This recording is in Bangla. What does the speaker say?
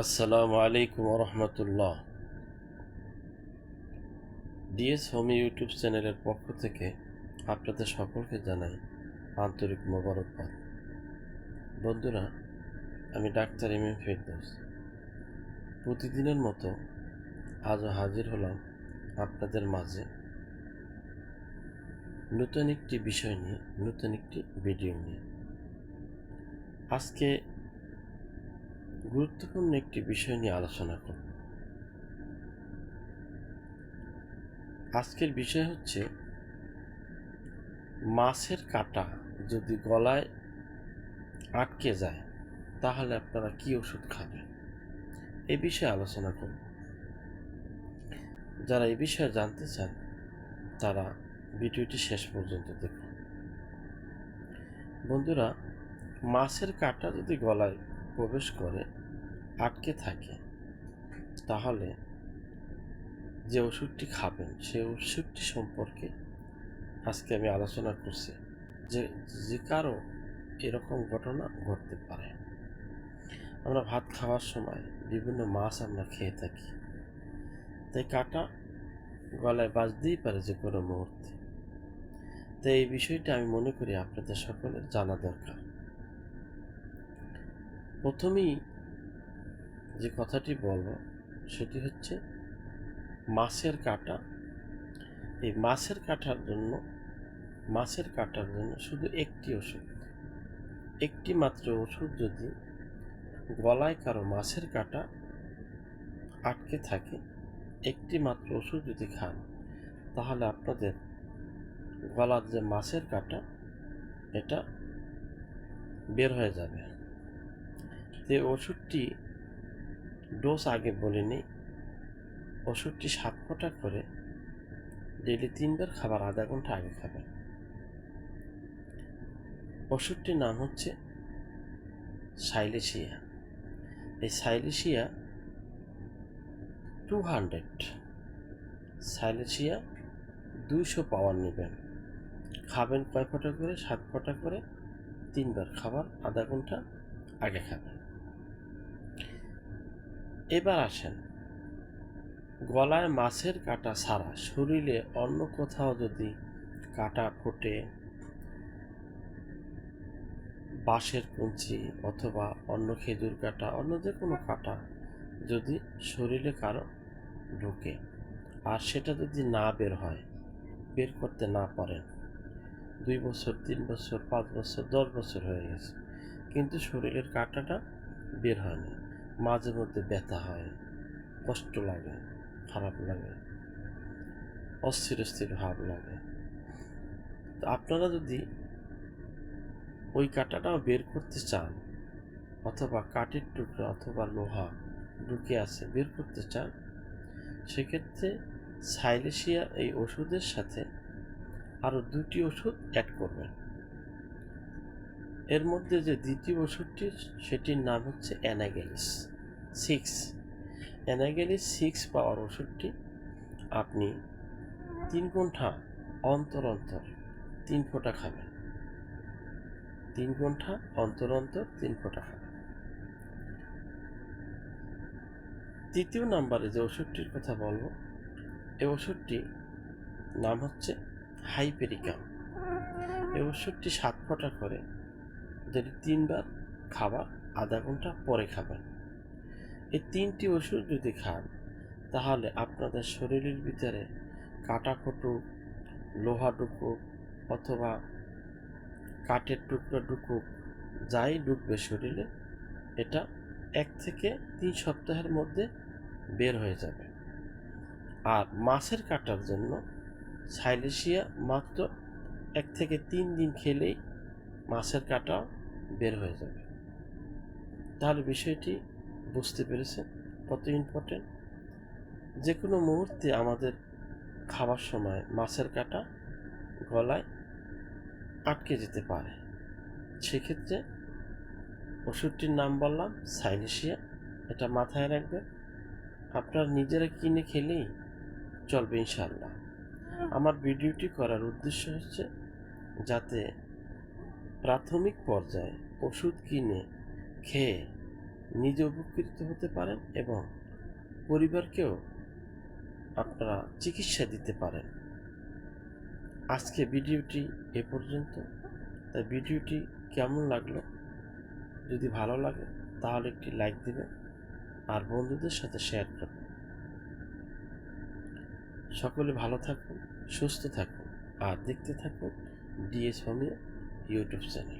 আসসালামু আলাইকুম রহমতুল্লাহ ডিএস হোমি ইউটিউব চ্যানেলের পক্ষ থেকে আপনাদের সকলকে জানাই আন্তরিক মোবারকবাদ। বন্ধুরা, আমি ডাক্তার এম এম ফেরদৌস। প্রতিদিনের মতো আজও হাজির হলাম আপনাদের মাঝে নতুন একটি বিষয় নিয়ে, নতুন একটি ভিডিও নিয়ে। আজকে গুরুত্বপূর্ণ একটি বিষয় নিয়ে আলোচনা করব। আজকের বিষয় হচ্ছে, মাছের কাঁটা যদি গলায় আটকে যায়, তাহলে আপনারা কি ওষুধ খাবেন? এ বিষয়ে আলোচনা করব। যারা এই বিষয়ে জানতে চান, তারা ভিডিওটি শেষ পর্যন্ত দেখুন। বন্ধুরা, মাছের কাঁটা যদি গলায় প্রবেশ করে, আটকে থাকে, তাহলে যে ওষুধটি খাবেন সেই ওষুধটি সম্পর্কে আজকে আমি আলোচনা করছি। যে যে কারও এরকম ঘটনা ঘটতে পারে। আমরা ভাত খাওয়ার সময় বিভিন্ন মাছ আমরা খেয়ে থাকি। তাই কাটা গলায় বাজতেই পারে যে কোনো মুহূর্তে। তাই এই বিষয়টা আমি মনে করি আপনাদের সকলের জানা দরকার। প্রথমেই যে কথাটি বলব, সেটি হচ্ছে মাছের কাটা। এই মাছের কাটার জন্য, মাছের কাটার জন্য শুধু একটি ওষুধ। একটি মাত্র ওষুধ যদি গলায় কারও মাছের কাটা আটকে থাকে, একটি মাত্র ওষুধ যদি খান, তাহলে আপনাদের গলার যে মাছের কাটা, এটা বের হয়ে যাবে। যে ওষুধটি ডোজ আগে বলে বলিনি ওষুধটি সাত ফোঁটা করে ডেলি তিনবার খাবার, আধা ঘণ্টা আগে খাবেন ওষুধটির নাম হচ্ছে সাইলেশিয়া। এই সাইলেশিয়া টু হান্ড্রেড। সাইলেশিয়া দুইশো পাওয়ার নেবেন। খাবেন কয় ফোঁটা করে? সাত ফোঁটা করে তিনবার খাবার, আধা ঘণ্টা আগে খাবেন। এবার আসেন। গলায় মাছের কাটা ছাড়া শরীরে অন্য কোথাও যদি কাটা ফোটে, বাঁশের কুঞ্চি অথবা অন্য খেজুর কাটা, অন্য যে কোনো কাটা যদি শরীরে কারও ঢুকে আর সেটা যদি না বের হয়, বের করতে না পারেন, দুই বছর, তিন বছর, পাঁচ বছর, দশ বছর হয়ে গেছে। কিন্তু শরীরের কাটাটা বের হয়নি। মাঝে মধ্যে ব্যথা হয়, কষ্ট লাগে, খারাপ লাগে, অস্থির অস্থির ভাব লাগে। তো আপনারা যদি ওই কাঁটাটাও বের করতে চান, অথবা কাঠের টুকরা অথবা লোহা ঢুকে আছে বের করতে চান, সেক্ষেত্রে সাইলেশিয়া এই ওষুধের সাথে আরও দুটি ওষুধ অ্যাড করবেন। এর মধ্যে যে দ্বিতীয় ওষুধটি সেটির নাম হচ্ছে অ্যানাগেলিস সিক্স। অ্যানাগেলিস সিক্স পাওয়ার ওষুধটি আপনি তিন ঘণ্টা অন্তর অন্তর তিন ফোঁটা খাবেন। তিন ঘণ্টা অন্তর অন্তর তিন ফোঁটা খাবেন। তৃতীয় নাম্বারে যে ওষুধটির কথা বলব এই ওষুধটি নাম হচ্ছে হাইপেরিকাম। এই ওষুধটি সাত ফোঁটা করে যদি তিনবার খাবার আধা ঘণ্টা পরে খাবেন। এই তিনটি ওষুধ যদি খান, তাহলে আপনাদের শরীরের ভিতরে কাটা ফুটুক লোহা ঢুকুক অথবা কাঠের টুকরো ঢুকুক যাই ঢুকবে শরীরে, এটা এক থেকে তিন সপ্তাহের মধ্যে বের হয়ে যাবে। আর মাছের কাটার জন্য সাইলেশিয়া মাত্র এক থেকে তিন দিন খেলেই মাছের কাটা বের হয়ে যাবে। তাহলে বিষয়টি বুঝতে পেরেছেন কত ইম্পর্টেন্ট যে কোনো মুহূর্তে আমাদের খাবার সময় মাছের কাটা গলায় আটকে যেতে পারে। সেক্ষেত্রে ওষুধটির নাম বললাম সাইলেশিয়া এটা মাথায় রাখবেন। আপনার নিজেরা কিনে খেলেই চলবে ইনশাল্লাহ আমার ভিডিওটি করার উদ্দেশ্য হচ্ছে যাতে প্রাথমিক পর্যায়ে ওষুধ কিনে খেয়ে নিজে উপকৃত হতে পারেন এবং পরিবারকেও আপনারা চিকিৎসা দিতে পারেন। আজকে ভিডিওটি এ পর্যন্ত। তাই ভিডিওটি কেমন লাগল? যদি ভালো লাগে, তাহলে একটি লাইক দিবেন আর বন্ধুদের সাথে শেয়ার করবেন। সকলে ভালো থাকুন, সুস্থ থাকুন আর দেখতে থাকুন ডিএস হোমিও। YouTube channel